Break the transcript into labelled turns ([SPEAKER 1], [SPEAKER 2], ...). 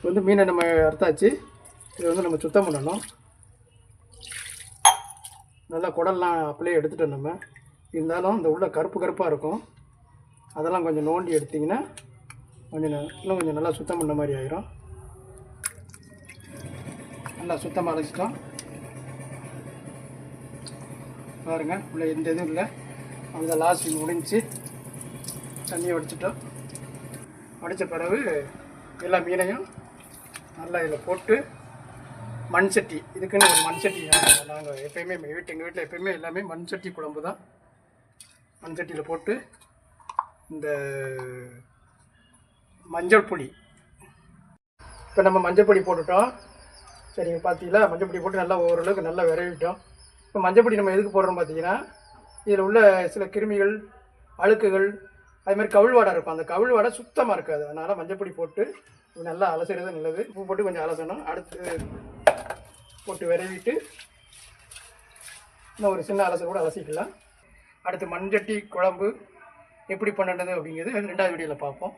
[SPEAKER 1] இப்போ வந்து மீனை நம்ம அறுத்தாச்சு. இதை வந்து நம்ம சுத்தம் பண்ணணும். நல்லா குடல்லாம் அப்படியே எடுத்துட்டோம் நம்ம. இருந்தாலும் இந்த உள்ள கருப்பு கருப்பாக இருக்கும். அதெல்லாம் கொஞ்சம் நோண்டி எடுத்திங்கன்னா கொஞ்சம் இன்னும் கொஞ்சம் நல்லா சுத்தம் பண்ண மாதிரி ஆயிரும். நல்லா சுத்தமாக அரைச்சிட்டோம். பாருங்கள் உள்ளே எந்த இதுவும் இல்லை. அந்த லாஸ்ட் முடிஞ்சு தண்ணியை வடிச்சிட்டோம். வடித்த பிறகு எல்லா மீனையும் நல்லா இதில் போட்டு மண் சட்டி இதுக்குன்னு ஒரு மண் சட்டி நாங்கள் எப்பயுமே எங்கள் வீட்டு எங்கள் வீட்டில் எப்பயுமே எல்லாமே மண் சட்டி குழம்பு தான். மண் சட்டியில் போட்டு இந்த மஞ்சள் பொடி. இப்போ நம்ம மஞ்சள் பொடி போட்டுட்டோம். சரி பார்த்தீங்களா? மஞ்சள் பொடி போட்டு நல்லா ஓரளவுக்கு நல்லா விரவிட்டோம். இப்போ மஞ்சள் பொடி நம்ம எதுக்கு போடுறோம் பார்த்தீங்கன்னா இதில் உள்ள சில கிருமிகள் அழுக்குகள் அது மாதிரி கவுள் இருக்கும். அந்த கவுள் சுத்தமாக இருக்காது. அதனால் மஞ்சப்பொடி போட்டு நல்லா அலசுறது நல்லது. உப்பு போட்டு கொஞ்சம் அலசணும். அடுத்து போட்டு விரவிட்டு இன்னும் ஒரு சின்ன அலசல் கூட அலசிக்கலாம். அடுத்து மண்சட்டி குழம்பு எப்படி பண்ணுறது அப்படிங்கிறது ரெண்டாவது வீடியோவில் பார்ப்போம்.